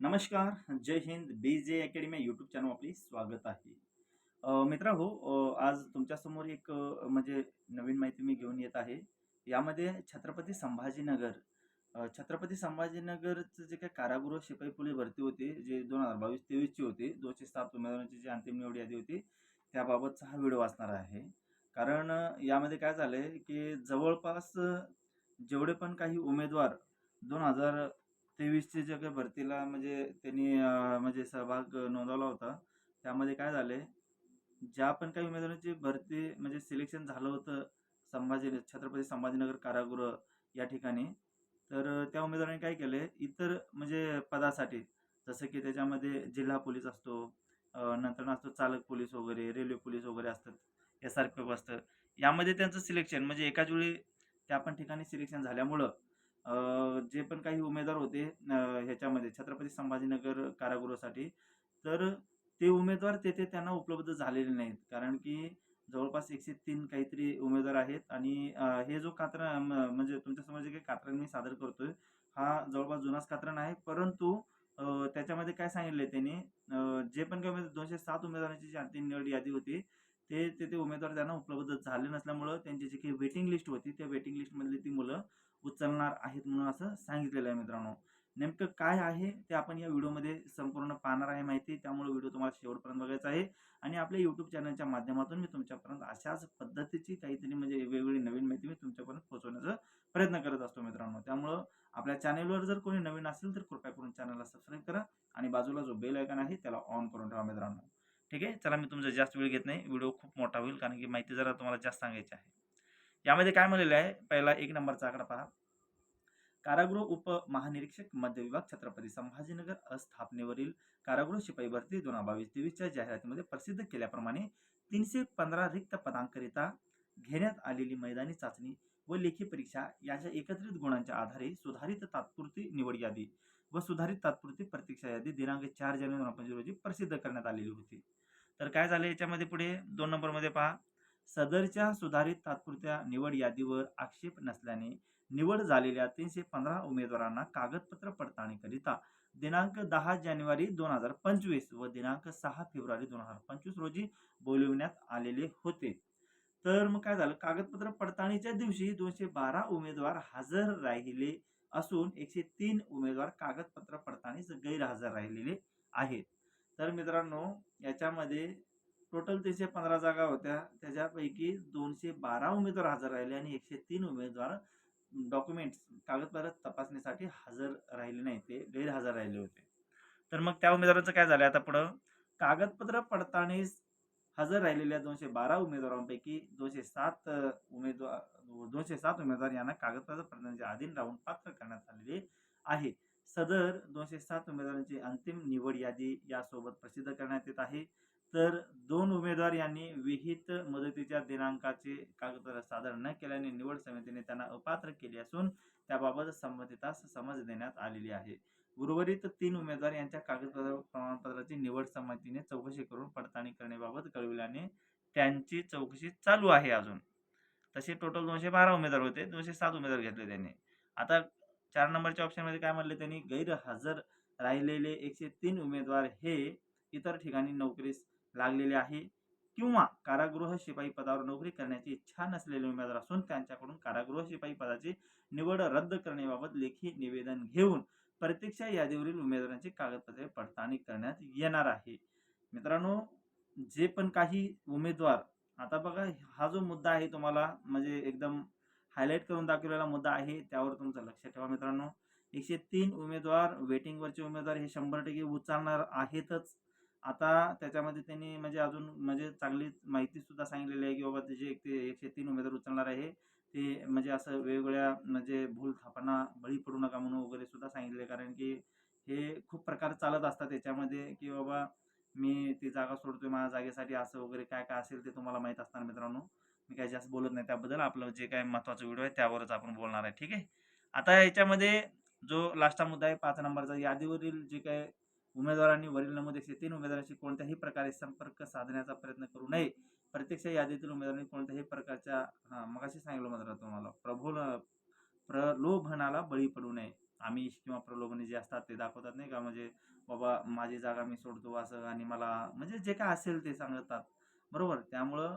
नमस्कार, जय Hind. B J academy YouTube channel आपले स्वागत आहे. मित्रा मित्रांनो आज तुमच्यासमोर एक म्हणजे नवीन माहिती मी घेऊन येत आहे. यामध्ये छत्रपती संभाजीनगर छत्रपती संभाजीनगरचं जे काही कारागृह शिपाई पोलीस भरती होती, जे दोन हजार बावीस तेवीसची होती. 207 उमेदवारांची जी अंतिम निवड यादी होती, त्याबाबतचा हा व्हिडिओ असणार आहे. कारण यामध्ये काय झालं आहे की जवळपास जेवढे पण काही उमेदवार दोन हजार जे काही भरतीला म्हणजे त्यांनी म्हणजे सहभाग नोंदवला होता. त्यामध्ये काय झाले ज्या पण काही उमेदवारांची भरती म्हणजे सिलेक्शन झालं होतं संभाजी छत्रपती संभाजीनगर कारागृह या ठिकाणी. तर त्या उमेदवारांनी काय केले इतर म्हणजे पदासाठी जसं की त्याच्यामध्ये जिल्हा पोलीस असतो, नंतर असतो चालक पोलीस वगैरे, रेल्वे पोलीस वगैरे असतात, एस-आर-पी-एफ असतं. यामध्ये त्यांचं सिलेक्शन म्हणजे एकाच वेळी त्या पण ठिकाणी सिलेक्शन झाल्यामुळं जे पण काही उमेदवार होते ह्याच्यामध्ये छत्रपती संभाजीनगर कारागृहासाठी, तर ते उमेदवार तेथे त्यांना उपलब्ध झालेले नाहीत. कारण की जवळपास 103 काहीतरी उमेदवार आहेत आणि हे जो कात्रा म म्हणजे तुमच्यासमोर जे काही कात्रण मी सादर करतोय, हा जवळपास जुनाच कात्रण आहे. परंतु त्याच्यामध्ये काय सांगितलंय त्यांनी जे पण काही उमेदवार 207 उमेदवारांची जी अंतिम निवड यादी होती, ते ते उमेदवार त्यांना उपलब्ध झाले नसल्यामुळं त्यांची जी काही वेटिंग लिस्ट होती, त्या वेटिंग लिस्टमधली ती मुलं उचलणार आहेत म्हणून असं सांगितलेलं आहे मित्रांनो. नेमकं काय आहे ते आपण या व्हिडिओमध्ये संपूर्ण पाहणार आहे माहिती. त्यामुळे व्हिडिओ तुम्हाला शेवटपर्यंत बघायचा आहे आणि आपल्या यूट्यूब चॅनलच्या माध्यमातून मी तुमच्यापर्यंत अशाच पद्धतीची काहीतरी म्हणजे वेगवेगळी नवीन माहिती मी तुमच्यापर्यंत पोहोचवण्याचा प्रयत्न करत असतो मित्रांनो. त्यामुळं आपल्या चॅनलवर जर कोणी नवीन असेल तर कृपया करून चॅनलला सबस्क्राईब करा आणि बाजूला जो बेल आयकन आहे त्याला ऑन करून ठेवा मित्रांनो. ठीक आहे. चला मी तुमचा जास्त वेळ घेत नाही. व्हिडिओ खूप मोठा होईल कारण की माहिती जरा तुम्हाला जास्त सांगायची आहे. यामध्ये काय म्हणलेलं आहे, पहिला एक नंबरचा आकडा पहा. कारागृह उपमहानिरीक्षक मध्य विभाग छत्रपती संभाजीनगर अस्थापनेवरील कारागृह शिपाई भरती 2022-23 च्या जाहिरातीमध्ये प्रसिद्ध केल्याप्रमाणे 315 रिक्त पदांकरिता घेण्यात आलेली मैदानी चाचणी व लेखी परीक्षा याच्या एकत्रित गुणांच्या आधारे सुधारित तात्पुरती निवड यादी व सुधारित तात्पुरती प्रतीक्षा यादी दिनांक चार जानेवारी 2025 रोजी प्रसिद्ध करण्यात आलेली होती. तर काय झालं याच्यामध्ये पुढे दोन नंबरमध्ये पहा. सदरच्या सुधारित तात्पुरत्या निवड यादीवर आक्षेप नसल्याने निवड झालेल्या 315 उमेदवारांना कागदपत्र पडताळणीकरिता दिनांक दहा जानेवारी 2025 व दिनांक सहा फेब्रुवारी 2025 रोजी बोलविण्यात आलेले होते. तर मग काय झालं, कागदपत्र पडताळणीच्या दिवशी 212 उमेदवार हजर राहिले असून 103 उमेदवार कागदपत्र पडताळणीस गैरहजर राहिलेले आहेत. तर मित्रांनो, याच्यामध्ये टोटल 315 जागा होत्या. त्याच्यापैकी 212 उमेदवार हजर राहिले आणि 103 उमेदवार डॉक्युमेंट्स कागदपत्र तपासणीसाठी हजर राहिले नाही ते गैरहजर राहिले होते. तर मग त्या उमेदवारांचं काय झालं आता पुढं, कागदपत्र पडताळणीस हजर राहिलेल्या 212 उमेदवारांपैकी दोनशे सात उमेदवार 207 उमेदवार यांना कागदपत्र पडताळणीच्या अधीन राहून पात्र करण्यात आलेले आहे. सदर 207 उमेदवारांची अंतिम निवड यादी यासोबत प्रसिद्ध करण्यात येत आहे. तर दोन उमेदवार यांनी विहित मुदतीच्या दिनांकाचे कागदपत्र सादर न केल्याने निवड समितीने त्यांना अपात्र केले असून त्याबाबत संबंधितास समज देण्यात आलेली आहे. उर्वरित तीन उमेदवार यांच्या कागदपत्र प्रमाणपत्राची निवड समितीने चौकशी करून पडताळणी करण्याबाबत कळविल्याने त्यांची चौकशी चालू आहे अजून. तसे टोटल 212 उमेदवार होते. 207 उमेदवार घेतले त्यांनी. आता चार नंबरच्या ऑप्शनमध्ये काय म्हटले त्यांनी, गैरहजर राहिलेले 103 उमेदवार हे इतर ठिकाणी नोकरीस लागलेले आहे किंवा कारागृह शिपाई पदावर नोकरी करण्याची इच्छा नसलेले उमेदवार असून त्यांच्याकडून कारागृह शिपाई पदाची निवड रद्द करण्याबाबत लेखी निवेदन घेऊन प्रतीक्षा यादीवरील उमेदवारांची कागदपत्रे पडताळणी करण्यात येणार आहे. मित्रांनो, जे पण काही उमेदवार आता बघा हा जो मुद्दा आहे तुम्हाला म्हणजे एकदम हायलाईट करून दाखवलेला मुद्दा आहे. त्यावर तुमचं लक्ष ठेवा मित्रांनो. 103 उमेदवार वेटिंगवरचे उमेदवार हे 100% उचलणार आहेतच. आता त्याच्यामध्ये त्यांनी म्हणजे अजून म्हणजे चांगली माहिती सुद्धा सांगितलेली आहे, की बाबा जे जे ते 103 उमेदवार उचलणार आहे, ते म्हणजे असं वेगवेगळ्या म्हणजे भूल थापना बळी पडू नका म्हणून वगैरे सुद्धा सांगितले. कारण की हे खूप प्रकार चालत असतात त्याच्यामध्ये की बाबा मी ती जागा सोडतोय माझ्या जागेसाठी असं वगैरे काय-काय असेल ते तुम्हाला माहीत असणार मित्रांनो. मी काही जास्त बोलत नाही त्याबद्दल. आपलं जे काही महत्त्वाचा व्हिडिओ आहे त्यावरच आपण बोलणार आहे. ठीक आहे. आता याच्यामध्ये जो लास्टचा मुद्दा आहे पाच नंबरचा यादीवरील जे काही उमेदवारांनी वरील नमूद 103 उमेदवारांशी कोणत्याही प्रकारे संपर्क साधण्याचा प्रयत्न करू नये. प्रत्यक्ष यादीतील उमेदवारांनी कोणत्याही प्रकारच्या हां, मगाशी सांगितलं मात्र तुम्हाला प्रभोल प्रलोभनाला बळी पडू नये. आमिष किंवा प्रलोभने जे असतात ते दाखवतात नाही का म्हणजे बाबा माझी जागा मी सोडतो असं आणि मला म्हणजे जे काय असेल ते सांगतात बरोबर त्यामुळं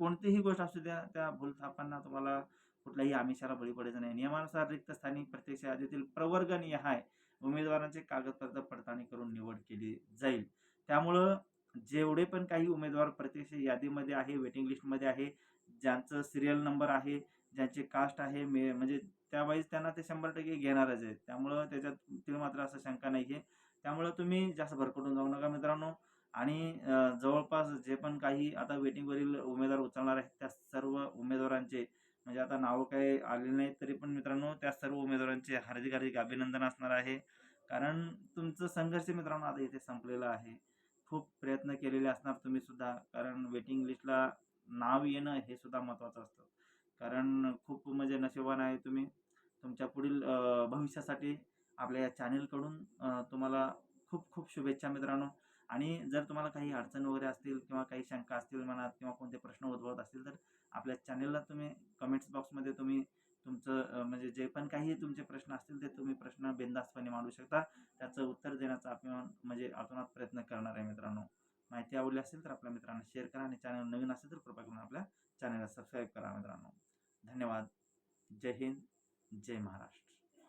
कोणतीही गोष्ट असू द्या त्या भूलथापांना तुम्हाला कुठल्याही आमिषाला बळी पडायचं नाही. नियमानुसार रिक्त स्थानिक प्रत्यक्ष यादीतील प्रवर्गनिहाय उमेदवारांचे कागदपत्र पडताळणी करून निवड केली जाईल. त्यामुळं जेवढे पण काही उमेदवार प्रत्यक्ष यादीमध्ये आहे वेटिंग लिस्टमध्ये आहे ज्यांचं सिरियल नंबर आहे ज्यांचे कास्ट आहे मे म्हणजे त्यावेळेस त्यांना ते शंभर टक्के घेणारच आहे त्यामुळं त्याच्यात तिला मात्र असं शंका नाही आहे त्यामुळं तुम्ही जास्त भरकटून जाऊ नका मित्रांनो. आणि जवळपास जे पण काही आता वेटिंगवरील उमेदवार उचलणार आहेत त्या सर्व उमेदवारांचे म्हणजे आता नावं काही आलेली नाहीत तरी पण मित्रांनो त्या सर्व उमेदवारांचे हार्दिक हार्दिक अभिनंदन असणार आहे. कारण तुमचं संघर्ष मित्रांनो आता इथे संपलेला आहे. खूप प्रयत्न केलेले असणार तुम्ही सुद्धा कारण वेटिंग लिस्टला नाव येणं हे सुद्धा महत्त्वाचं असतं. कारण खूप म्हणजे नशिबान आहे तुम्ही. तुमच्या पुढील भविष्यासाठी आपल्या या चॅनेलकडून तुम्हाला खूप खूप शुभेच्छा मित्रांनो. आणि जर तुम्हाला काही अडचण वगैरे असतील किंवा काही शंका असतील मनात किंवा कोणते प्रश्न उद्भवत असतील तर आपल्या चॅनेलला तुम्ही कमेंट्स बॉक्समध्ये तुम्ही तुमचं म्हणजे जे पण काही तुमचे प्रश्न असतील ते तुम्ही प्रश्न बिंदास्तपणे मांडू शकता. त्याचं उत्तर देण्याचा आपण म्हणजे अतोनात प्रयत्न करणार आहे मित्रांनो. माहिती आवडली असेल तर आपल्या मित्रांना शेअर करा आणि चॅनल नवीन असेल तर कृपया करून आपल्या चॅनलला सबस्क्राईब करा मित्रांनो. धन्यवाद. जय हिंद. जय महाराष्ट्र.